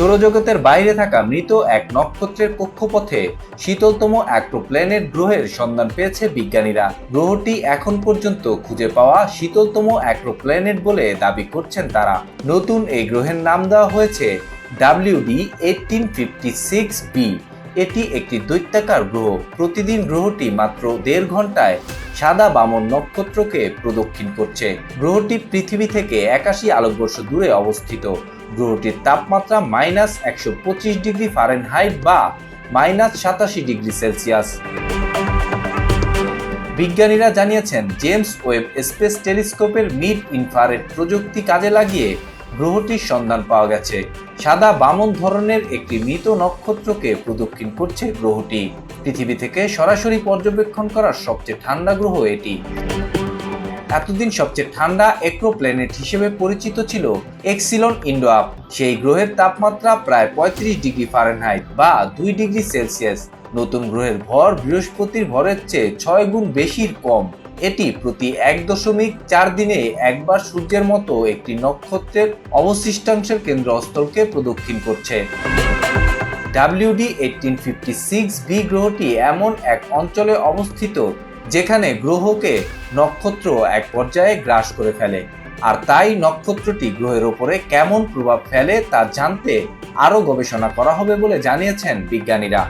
সৌরজগতের বাইরে থাকা মৃত এক নক্ষত্রের কক্ষপথে শীতলতম অ্যাক্রোপ্ল্যানেট গ্রহের সন্ধান পেয়েছে বিজ্ঞানীরা। গ্রহটি এখন পর্যন্ত খুঁজে পাওয়া শীতলতম অ্যাক্রোপ্ল্যানেট বলে দাবি করছেন তারা। নতুন এই গ্রহের নাম দেওয়া হয়েছে WD eighteen fifty six B এটি একটি দৈত্যাকার গ্রহ। প্রতিদিন গ্রহটি মাত্র দেড় ঘন্টায় সাদা বামন নক্ষত্রকে প্রদক্ষিণ করছে। গ্রহটি পৃথিবী থেকে একাশি আলোকবর্ষ দূরে অবস্থিত। গ্রহটির তাপমাত্রা মাইনাস একশো পঁচিশ ডিগ্রি ফারেনহাইট বা মাইনাস সাতাশি ডিগ্রি সেলসিয়াস। বিজ্ঞানীরা জানিয়েছেন, জেমস ওয়েব স্পেস টেলিস্কোপের মিড ইনফ্রারেড প্রযুক্তি কাজে লাগিয়ে গ্রহটির সন্ধান পাওয়া গেছে। সাদা বামন ধরনের একটি মৃত নক্ষত্রকে প্রদক্ষিণ করছে গ্রহটি। পৃথিবী থেকে সরাসরি পর্যবেক্ষণ করার সবচেয়ে ঠান্ডা গ্রহ এটি। এতদিন সবচেয়ে ঠান্ডা এক্রোপ্ল্যানেট হিসেবে পরিচিত ছিল এক্সিলন ইন্ডোআপ। সেই গ্রহের তাপমাত্রা প্রায় পঁয়ত্রিশ ডিগ্রি ফারেনহাইট বা দুই ডিগ্রি সেলসিয়াস। নতুন গ্রহের ভর বৃহস্পতির ভরের চেয়ে ছয় গুণ বেশির কম। এটি প্রতি এক দশমিক চার দিনে একবার সূর্যের মতো একটি নক্ষত্রের অবশিষ্টাংশের কেন্দ্রস্থলকে প্রদক্ষিণ করছে। WD eighteen fifty six B গ্রহটি এমন এক অঞ্চলে অবস্থিত যেখানে গ্রহকে নক্ষত্র এক পর্যায়ে গ্রাস করে ফেলে। আর তাই নক্ষত্রটি গ্রহের ওপরে কেমন প্রভাব ফেলে তা জানতে আরও গবেষণা করা হবে বলে জানিয়েছেন বিজ্ঞানীরা।